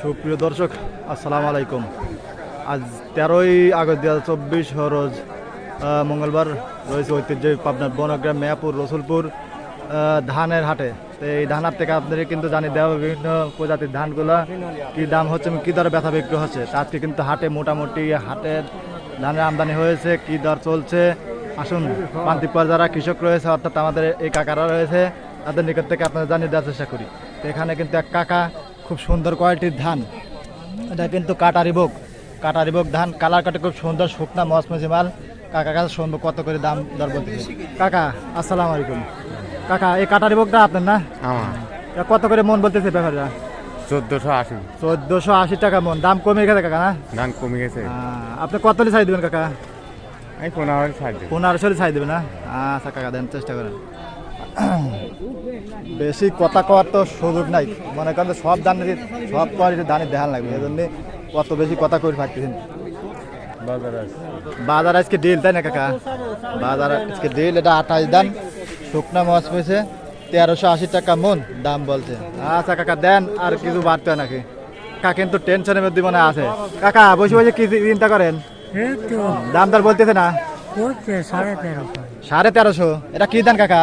সুপ্রিয় দর্শক, আসসালামু আলাইকুম। আজ তেরোই আগস্ট দু হাজার চব্বিশ রোজ মঙ্গলবার রয়েছে ঐতিহ্যই পাবনার বনগ্রাম মেয়াপুর রসুলপুর ধানের হাটে। তো এই ধান হাট থেকে আপনাদের কিন্তু জানিয়ে দেওয়া হবে বিভিন্ন প্রজাতির ধানগুলো, কী দাম হচ্ছে কী দরে ব্যথা বিক্রি হচ্ছে। আজকে কিন্তু হাটে মোটামুটি হাটের ধানের আমদানি হয়েছে, কী দর চলছে। আসুন প্রান্তিক যারা কৃষক রয়েছে, অর্থাৎ আমাদের এই কাকারা রয়েছে, তাদের নিকট থেকে আপনাদের জানিয়ে দেওয়ার চেষ্টা করি। তো এখানে কিন্তু এক কাকা খুব সুন্দর কোয়ালিটির ধান। এটা কিন্তু কাটারি বোক কাটারি বোক ধান কালার কাটে খুব সুন্দর শুকনা মসমসি মাল। কাকা কাছে শুনব কত করে দাম দর বলতেছে কাকা আসসালামু আলাইকুম। কাকা এই কাটারি বোকটা আপনার না? কত করে মন বলতেছে ব্যাপারটা? চোদ্দশো আশি। চোদ্দোশো আশি টাকা মন। দাম কমে গেছে কাকা না? দাম কমে গেছে। আপনি কত ছাই দেবেন কাকা? আমি পনেরো ছাড় পনেরোশো ছাই দেবেন না? আচ্ছা কাকা দেন চেষ্টা করেন। বেশি কথা কওয়ার তো সুযোগ নাই। মনে করেন সব ধানের সব কোয়ালিটির ধানের দেখান লাগবে। এই জন্যে কত বেশি কথা করে থাকতেছেন বাজার আজকে ডিল তাই না কাকা? বাজার আজকে ডিল এটা আঠাশ দান। শুকনা মাছ পেয়েছে তেরোশো আশি টাকা মন দাম বলছে। আচ্ছা কাকা দেন আর কিছু বাড়তে নাকি? কাকা কিন্তু টেনশনের মধ্যে মনে আছে। কাকা বসে বসে কি চিন্তা করেন? দাম দর বলতেছে না? সাড়ে তেরোশো। এটা কি দান কাকা?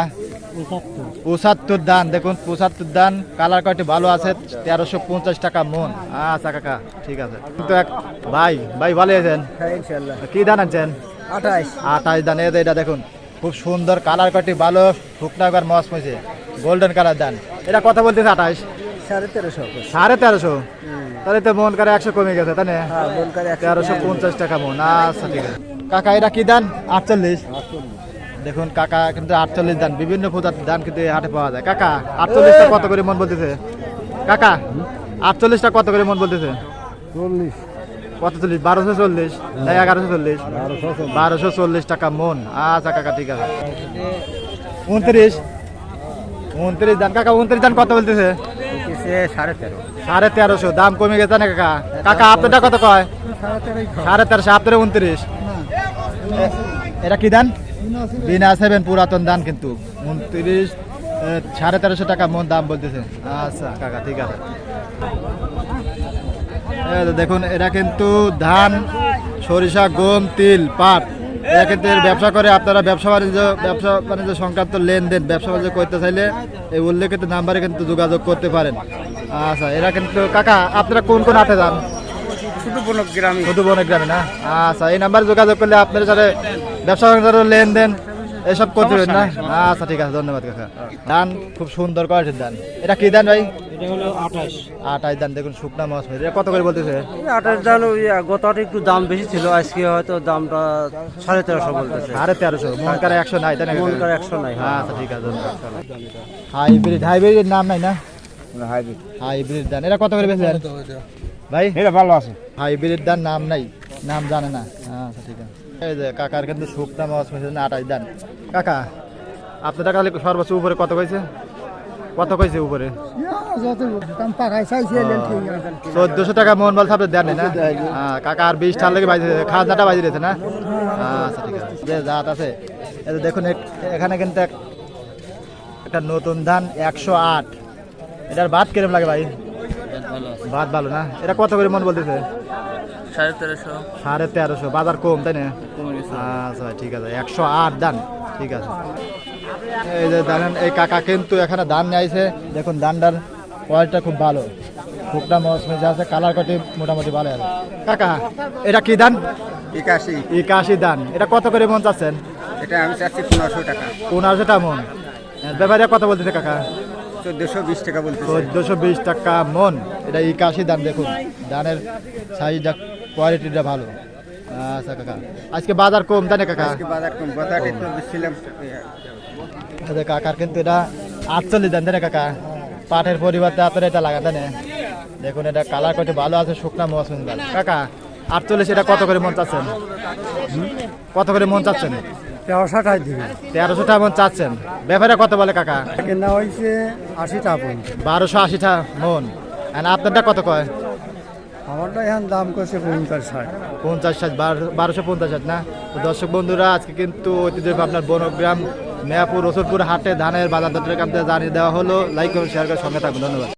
পঁচাত্তর। দান দেখুন পঁচাত্তর দান কালার কয়টি ভালো আছে তেরোশো পঞ্চাশ টাকা মন। আচ্ছা কাকা ঠিক আছে। কিন্তু এক ভাই ভাই ভালো আছেন? হ্যাঁ কি দান আনছেন? আঠাইশ আঠাশ দান এটা দেখুন খুব সুন্দর কালার কয়টি ভালো শুকনা একবার মস মজে গোল্ডেন কালার দান এটা কথা বলতেছে আঠাশ? সাড়ে তেরোশো। সাড়ে তেরোশো? তাহলে তো মন করে একশো কমে গেছে তাই না? হ্যাঁ তেরোশো পঞ্চাশ টাকা মন আচ্ছা ঠিক আছে। কাকা এটা কি দান আটচল্লিশ। দেখুন কাকা কিন্তু আটচল্লিশ দান বিভিন্ন প্রজাতির দান কিন্তু হাটে পাওয়া যায়। কাকা আটচল্লিশটা কত করে মন বলতেছে? কাকা আটচল্লিশটা কত করে মন বলতেছে? চল্লিশ। কত চল্লিশ বারোশো চল্লিশ না এগারোশো চল্লিশ। বারোশো চল্লিশ। টাকা মন। আচ্ছা কাকা ঠিক আছে। উনত্রিশ। উনত্রিশ দান। কাকা উনত্রিশ দান কত বলতেছে? সাড়ে সাড়ে তেরোশো। দাম কমে গেছে না কাকা? কাকা আপনারটা কত কয়? সাড়ে তেরোশো আপনার উনত্রিশ। এটা কি দান? বিনা সেভেন পুরাতন দান কিন্তু। উনত্রিশ সাড়ে তেরোশো টাকা মন দাম বলতেছে। আচ্ছা কাকা, ঠিক আছে। দেখুন এটা কিন্তু ধান, সরিষা, গম, তিল, পাট, এরা কিন্তু এর ব্যবসা করে। আপনারা ব্যবসা বাণিজ্য ব্যবসা বাণিজ্য সংক্রান্ত লেনদেন, ব্যবসা বাণিজ্য করতে চাইলে এই উল্লেখিত নাম্বারে কিন্তু যোগাযোগ করতে পারেন। আচ্ছা এরা কিন্তু, কাকা, আপনারা কোন কোন হাটে যান? গ্রামে। না? আচ্ছা এই নাম্বারে যোগাযোগ করলে আপনার সাথে ব্যবসা লেনদেন এসব করতে পারেন না? আচ্ছা ঠিক আছে ধন্যবাদ কাকা। ধান খুব সুন্দর কোয়ালিটির ধান। এটা কি ধান ভাই? ধান দেখুন শুকনা মাছ এটা কত করে বলতেছে? আঠাশ দাম গত হাটে একটু দাম বেশি ছিল আজকে হয়তো দামটা সাড়ে তেরোশো বলতেছে। সাড়ে তেরোশো মন করে একশো নাই তাই না একশো নাই হ্যাঁ। আচ্ছা ঠিক আছে হাইব্রিড হাইব্রিডের নাম নাই না? হাইব্রিড। হাইব্রিড ধান এটা কত করে বেশি ভাই? এটা ভালো আছে। হাইব্রিড দান নাম নাই। নাম জানে না। আচ্ছা ঠিক আছে। এই যে কাকার কিন্তু শুকনা মাছ না আটাই দান। কাকা আপনার টাকা সর্বোচ্চ উপরে কত কইছে? কত কইছে উপরে? চোদ্দশো টাকা মন বলছে আপনি দেন না? হ্যাঁ, কাকা আর বিশ টার লেগে বাজি খাজনাটা বাজি রয়েছে না? আচ্ছা ঠিক আছে। যে জাত আছে। এই যে দেখুন এখানে কিন্তু একটা নতুন ধান একশো আট। এটার ভাত কিরম লাগে ভাই? ভাত ভালো না? এটা কত করে মন বলতেছে? সাড়ে তেরোশো। সাড়ে তেরোশো বাজার কম তাই না? আচ্ছা ভাই, ঠিক আছে একশো আট দান ঠিক আছে। এই যে জানেন এই কাকা কিন্তু এখানে ধান নিয়ে আইছে। দেখুন ধানটার কোয়ালিটিটা খুব ভালো। শুকনা মস মেজে আছে কালার কটি মোটামুটি ভালো আছে। কাকা এটা কি দান একাশি। একাশি দান এটা কত করে মন চাচ্ছেন? এটা আমি চাচ্ছি পনেরোশো টাকা। পনেরোশো টাকা মন। ব্যাপারে কত বলতেছে কাকা? চোদ্দশো বিশ টাকা বলতে চোদ্দশো বিশ টাকা মন। এটা একাশি দান দেখুন। ধানের সাইজটা কোয়ালিটিটা ভালো। আচ্ছা কাকা। আজকে বাজার কম তাই না কাকা? বাজার কম বাজারে বেশিলাম। কাকার কিন্তু এটা আটচল্লিশ দান তাই কাকা? পাটের পরিবর্তে আপনার এটা লাগা তাই দেখুন এটা কালার করতে ভালো আছে শুকনা মৌসুম কাকা আটচল্লিশ এটা কত করে মন চাচ্ছেন? কত করে মন চাচ্ছেন? তেরোশো টাকা দিবে। তেরোশো টাকা মন চাচ্ছেন। ব্যাপারে কত বলে কাকা? কেনা হয়েছে আশি টাকা পর্যন্ত বারোশো আশিটা মন। আর আপনারটা কত কয়? আমারটা এখন দাম করছে পঞ্চাশ ষাট। পঞ্চাশ ষাট বারো- বারোশো পঞ্চাশ ষাট না? তো দর্শক বন্ধুরা আজকে কিন্তু ঐতিহ্য আপনার বনগ্রাম মেয়াপুর রসুলপুর হাটে ধানের বাজার আপনাদের জানিয়ে দেওয়া হলো। লাইক করুন শেয়ার করে সঙ্গে থাকুন। ধন্যবাদ।